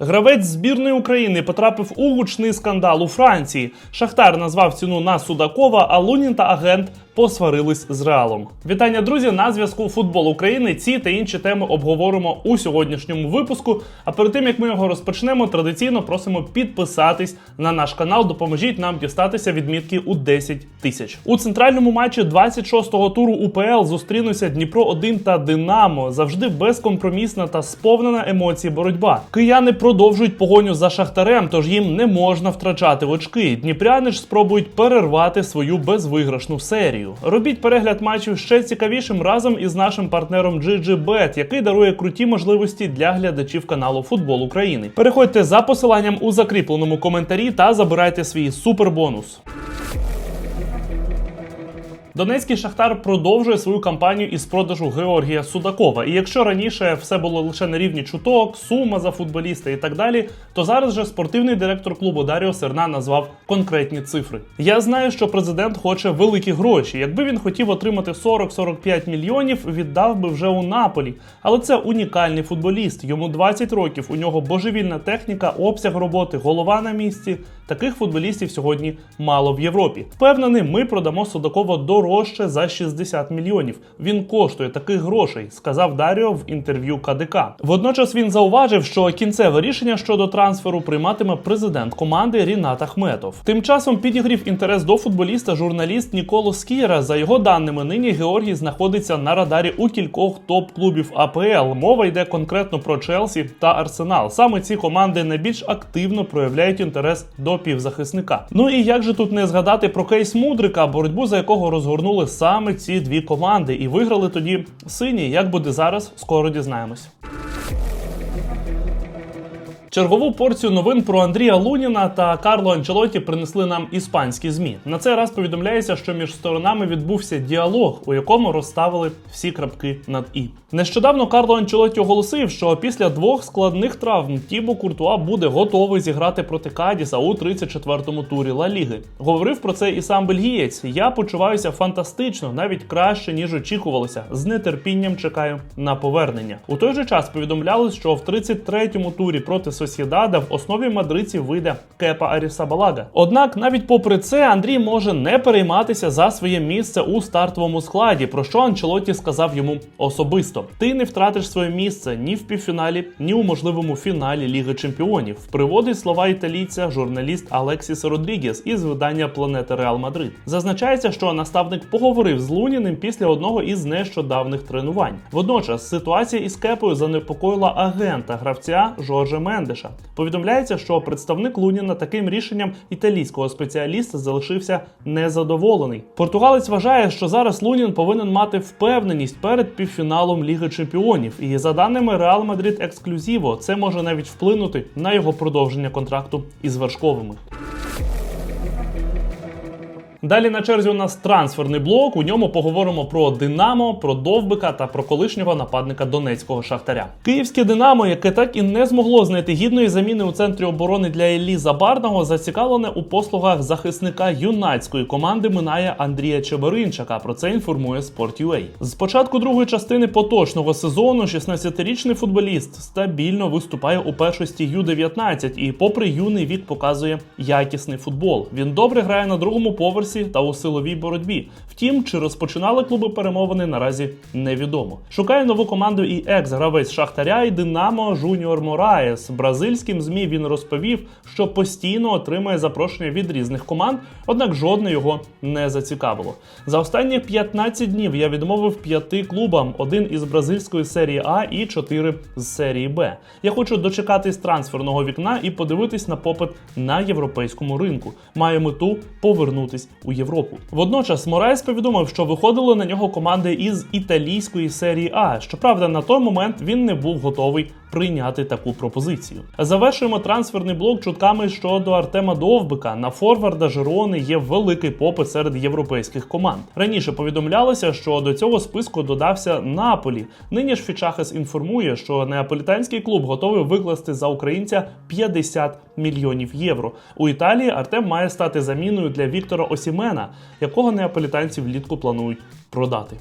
Гравець збірної України потрапив у гучний скандал у Франції. Шахтар назвав ціну на Судакова, а Лунін та агент посварились з Реалом. Вітання, друзі! На зв'язку Футбол України. Ці та інші теми обговоримо у сьогоднішньому випуску. А перед тим як ми його розпочнемо, традиційно просимо підписатись на наш канал. Допоможіть нам дістатися відмітки у 10 тисяч. У центральному матчі 26-го туру УПЛ зустрінуться Дніпро 1 та Динамо. Завжди безкомпромісна та сповнена емоцій боротьба. Кияни продовжують погоню за шахтарем, тож їм не можна втрачати очки. Дніпряни ж спробують перервати свою безвиграшну серію. Робіть перегляд матчів ще цікавішим разом із нашим партнером GGBet, який дарує круті можливості для глядачів каналу Футбол України. Переходьте за посиланням у закріпленому коментарі та забирайте свій супербонус. Донецький шахтар продовжує свою кампанію із продажу Георгія Судакова. І якщо раніше все було лише на рівні чуток, сума за футболіста і так далі, то зараз же спортивний директор клубу Даріо Серна назвав конкретні цифри. Я знаю, що президент хоче великі гроші. Якби він хотів отримати 40-45 мільйонів, віддав би вже у Наполі. Але це унікальний футболіст. Йому 20 років. У нього божевільна техніка, обсяг роботи, голова на місці. Таких футболістів сьогодні мало в Європі. Впевнений, ми продамо Судакова дорожче за 60 мільйонів. Він коштує таких грошей, сказав Даріо в інтерв'ю КДК. Водночас він зауважив, що кінцеве рішення щодо трансферу прийматиме президент команди Рінат Ахметов. Тим часом підігрів інтерес до футболіста журналіст Ніколо Скіра. За його даними, нині Георгій знаходиться на радарі у кількох топ-клубів АПЛ. Мова йде конкретно про Челсі та Арсенал. Саме ці команди найбільш активно проявляють інтерес до півзахисника. Ну і як же тут не згадати про кейс Мудрика, боротьбу за якого розгорнули саме ці дві команди, і виграли тоді сині. Як буде зараз, скоро дізнаємось. Чергову порцію новин про Андрія Луніна та Карло Анчелоті принесли нам іспанські змі. На цей раз повідомляється, що між сторонами відбувся діалог, у якому розставили всі крапки над і. Нещодавно Карло Анчелоті оголосив, що після двох складних травм Тібо Куртуа буде готовий зіграти проти Кадіса у 34-му турі Ла Ліги. Говорив про це і сам бельгієць. Я почуваюся фантастично, навіть краще ніж очікувалося. З нетерпінням чекаю на повернення. У той же час повідомляли, що в 33-му турі проти Сосєдада в основі мадридців вийде Кепа Арісабалага. Однак, навіть попри це, Андрій може не перейматися за своє місце у стартовому складі, про що Анчелоті сказав йому особисто: ти не втратиш своє місце ні в півфіналі, ні у можливому фіналі Ліги Чемпіонів. Приводить слова італійця журналіст Алексіс Родрігес із видання Планета Реал Мадрид. Зазначається, що наставник поговорив з Луніним після одного із нещодавних тренувань. Водночас ситуація із Кепою занепокоїла агента гравця Жоржа Мендеша. Повідомляється, що представник Луніна таким рішенням італійського спеціаліста залишився незадоволений. Португалець вважає, що зараз Лунін повинен мати впевненість перед півфіналом Ліги Чемпіонів. І за даними Реал Мадрид Ексклюзіво, це може навіть вплинути на його продовження контракту із вершковими. Далі на черзі у нас трансферний блок. У ньому поговоримо про Динамо, про Довбика та про колишнього нападника донецького шахтаря. Київське Динамо, яке так і не змогло знайти гідної заміни у центрі оборони для Елі Забарного, зацікавлене у послугах захисника юнацької команди минає Андрія Чеберинчака. Про це інформує Sport.ua. З початку другої частини поточного сезону 16-річний футболіст стабільно виступає у першості Ю-19 і, попри юний вік, показує якісний футбол. Він добре грає на другому поверсі та у силовій боротьбі. Втім, чи розпочинали клуби перемовини наразі невідомо. Шукає нову команду і екс-гравець Шахтаря і Динамо Жуніор Мораєс. Бразильським змі він розповів, що постійно отримує запрошення від різних команд, однак жодне його не зацікавило. За останні 15 днів я відмовив п'яти клубам: один із бразильської серії А і чотири з серії Б. Я хочу дочекатись трансферного вікна і подивитись на попит на європейському ринку. Маю мету повернутись у Європу. Водночас Мораєс повідомив, що виходили на нього команди із італійської серії А. Щоправда, на той момент він не був готовий прийняти таку пропозицію. Завершуємо трансферний блок чутками щодо Артема Довбика. На форварда Жирони є великий попит серед європейських команд. Раніше повідомлялося, що до цього списку додався Наполі. Нині ж Фічахес інформує, що неаполітанський клуб готовий викласти за українця 50 мільйонів євро. У Італії Артем має стати заміною для Віктора Осімена, якого неаполітанці влітку планують продати.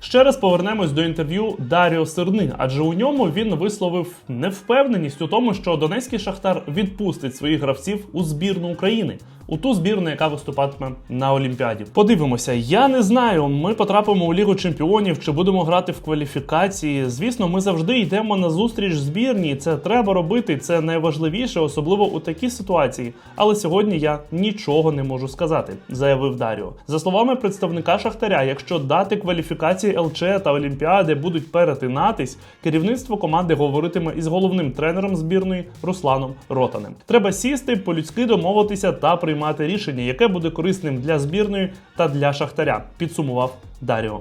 Ще раз повернемось до інтерв'ю Даріо Серни, адже у ньому він висловив невпевненість у тому, що Донецький Шахтар відпустить своїх гравців у збірну України. У ту збірну, яка виступатиме на Олімпіаді. Подивимося, я не знаю. Ми потрапимо у Лігу Чемпіонів чи будемо грати в кваліфікації. Звісно, ми завжди йдемо на зустріч збірній. Це треба робити. Це найважливіше, особливо у такій ситуації. Але сьогодні я нічого не можу сказати, заявив Даріо. За словами представника Шахтаря, якщо дати кваліфікації ЛЧ та Олімпіади будуть перетинатись, керівництво команди говоритиме із головним тренером збірної Русланом Ротанем. Треба сісти, по-людськи домовитися та приймати рішення, яке буде корисним для збірної та для Шахтаря. Підсумував Даріо.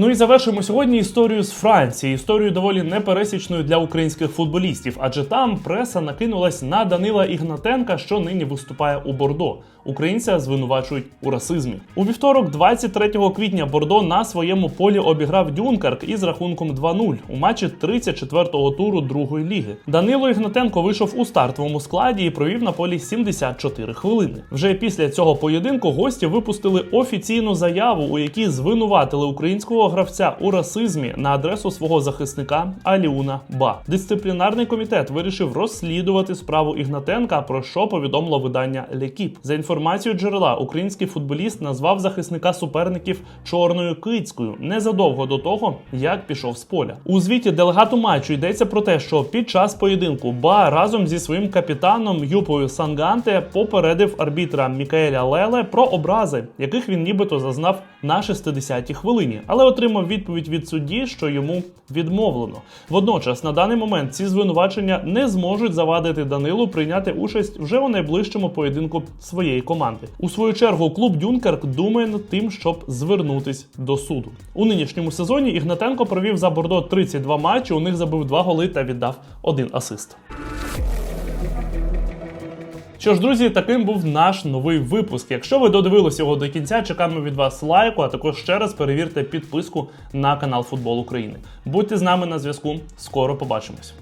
Ну і завершуємо сьогодні історію з Франції. Історію доволі непересічною для українських футболістів, адже там преса накинулась на Данила Ігнатенка, що нині виступає у Бордо. Українця звинувачують у расизмі. У вівторок, 23 квітня, Бордо на своєму полі обіграв Дюнкерк із рахунком 2-0 у матчі 34-го туру другої ліги. Данило Ігнатенко вийшов у стартовому складі і провів на полі 74 хвилини. Вже після цього поєдинку гості випустили офіційну заяву, у якій звинуватили українського гравця у расизмі на адресу свого захисника Аліуна Ба. Дисциплінарний комітет вирішив розслідувати справу Ігнатенка, про що повідомило видання Лекіп. За інформацією джерела, український футболіст назвав захисника суперників чорною кицькою незадовго до того, як пішов з поля. У звіті делегату матчу йдеться про те, що під час поєдинку Ба разом зі своїм капітаном Юпою Санганте попередив арбітра Мікаеля Леле про образи, яких він нібито зазнав на 60-й хвилині, але отримав відповідь від судді, що йому відмовлено. Водночас, на даний момент ці звинувачення не зможуть завадити Данилу прийняти участь вже у найближчому поєдинку своєї команди. У свою чергу клуб Дюнкерк думає над тим, щоб звернутись до суду. У нинішньому сезоні Ігнатенко провів за Бордо 32 матчі. У них забив 2 голи та віддав один асист. Що ж, друзі, таким був наш новий випуск. Якщо ви додивилися його до кінця, чекаємо від вас лайку, а також ще раз перевірте підписку на канал Футбол України. Будьте з нами на зв'язку. Скоро побачимось.